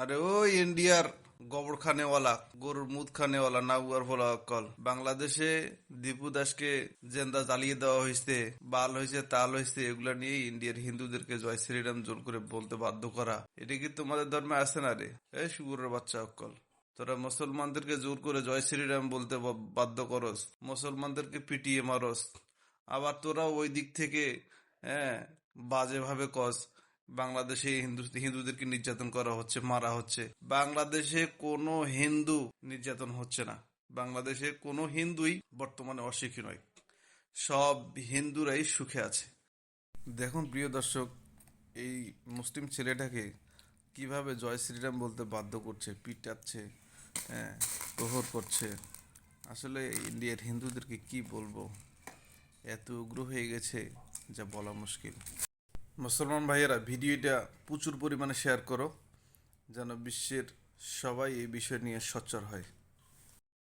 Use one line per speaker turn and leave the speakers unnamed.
আরে ও ইন্ডিয়ার গোবর খানেওয়ালা গরুর মুদ খানেওয়ালা নাগুয়ার ফলা অকল বাংলাদেশে দীপু দাসকে জেন্দা জ্বালিয়ে দেওয়া হয়েছে, বাল হয়েছে, তাল হয়েছে, এগুলা নিয়ে ইন্ডিয়ার হিন্দুদেরকে জয় শ্রীরাম জোর করে বলতে বাধ্য করা। এটা কি তোমাদের ধর্মে আছে না রে? এই শুকুরের বাচ্চা অকল তোরা মুসলমানদেরকে জোর করে জয় শ্রীরাম বলতে বাধ্য করস, মুসলমানদেরকে পিটিয়ে মারস। আবার তোরা ওই দিক থেকে হ্যাঁ বাজেভাবে কস বাংলাদেশে হিন্দু, হিন্দুদেরকে নির্যাতন করা হচ্ছে, মারা হচ্ছে। বাংলাদেশে কোনো হিন্দু নির্যাতন হচ্ছে না। বাংলাদেশে কোনো হিন্দুই বর্তমানে অশিক্ষী নয়। সব হিন্দুরাই সুখে আছে। দেখুন, প্রিয় দর্শক, এই মুসলিম ছেলেটাকে কীভাবে জয় শ্রীরাম বলতে বাধ্য করছে, পিটাচ্ছে হ্যাঁ প্রহর করছে। আসলে ইন্ডিয়ার হিন্দুদেরকে কি বলব? এত উগ্র হয়ে গেছে, যা বলা মুশকিল। মুসলমান ভাইয়েরা ভিডিওটা প্রচুর পরিমাণে শেয়ার করো, যেন বিশ্বের সবাই এই বিষয় নিয়ে সচ্চর হয়।